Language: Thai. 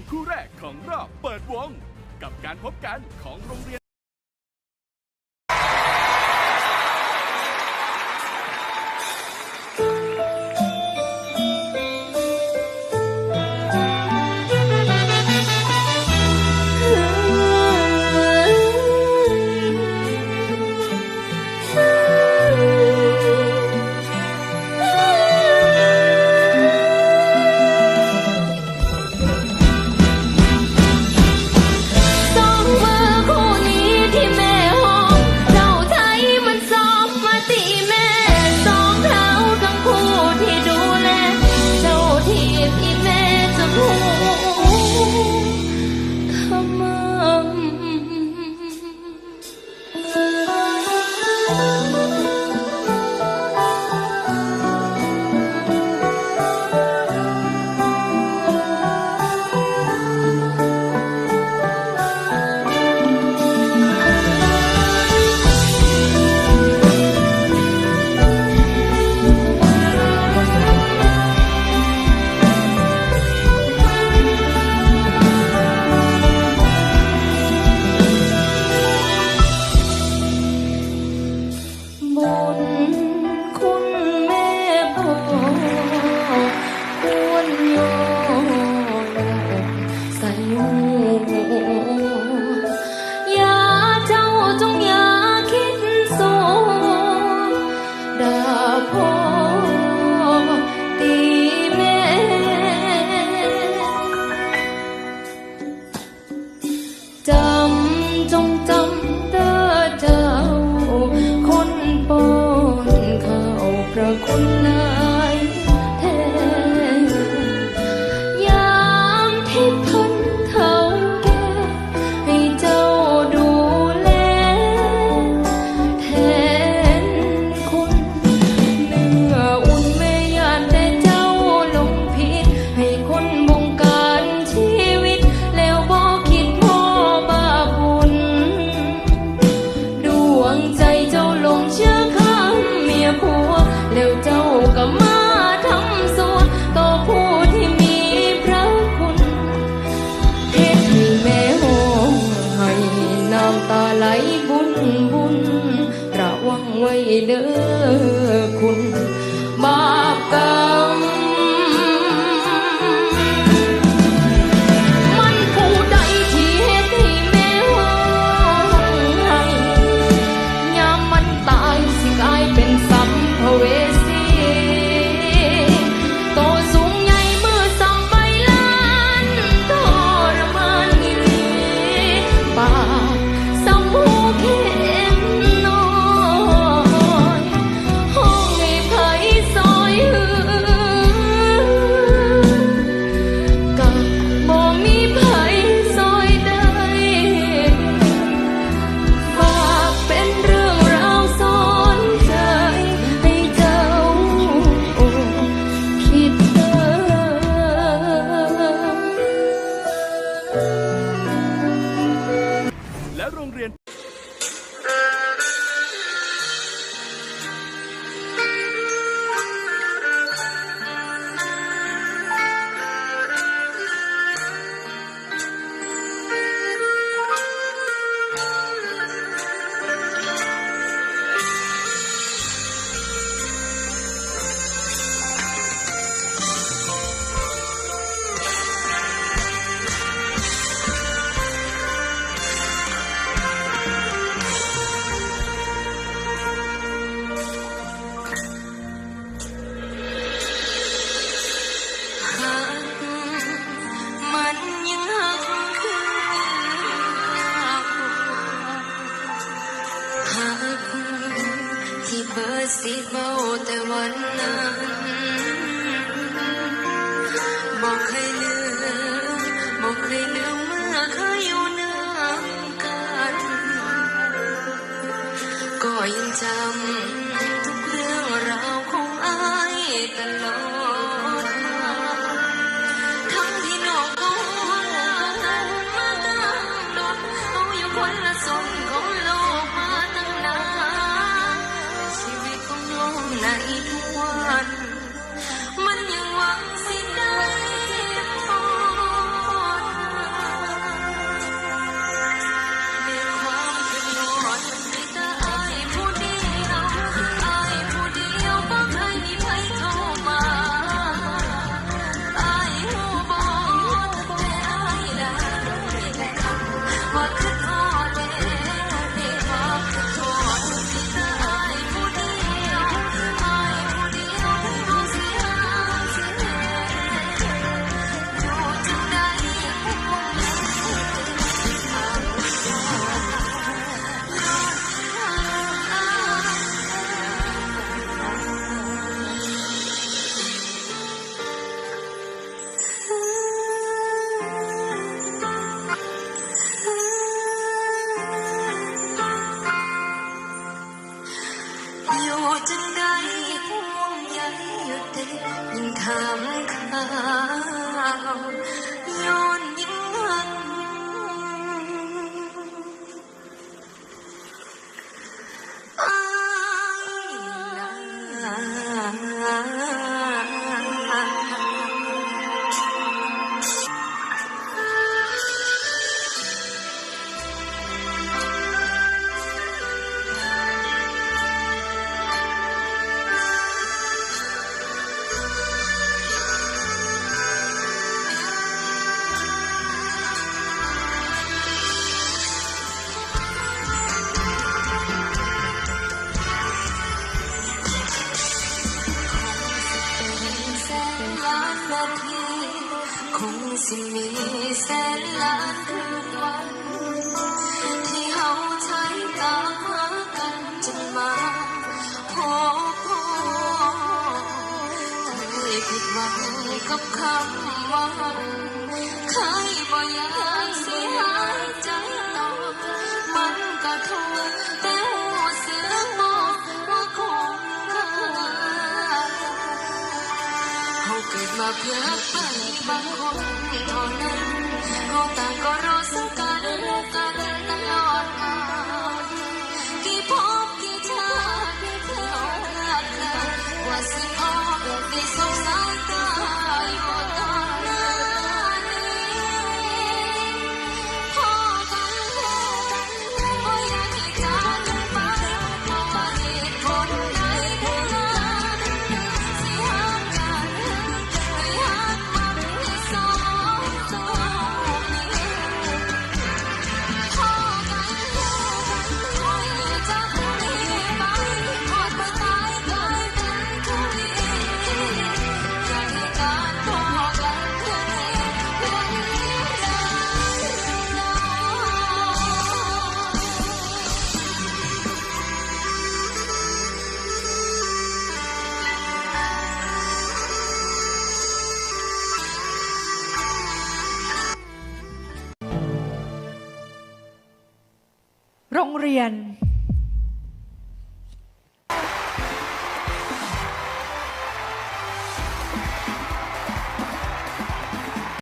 มคู่แรกของรอบเปิดวง กับการพบกันของโรงเรียน สิบเอาแต่วันนั้นบอกให้ลืมบอกให้ลืมเมื่อเคยอยู่น้ำกัน ก็ยังจำ 引他看有 คงสิมีแสนล้านคืนวัน ที่เฮาใช้ตามหากันจนมาพอพอต้คิดหวักับคำว่าใคยบ่ยา Who could my pure heart, my whole, whole, เรียน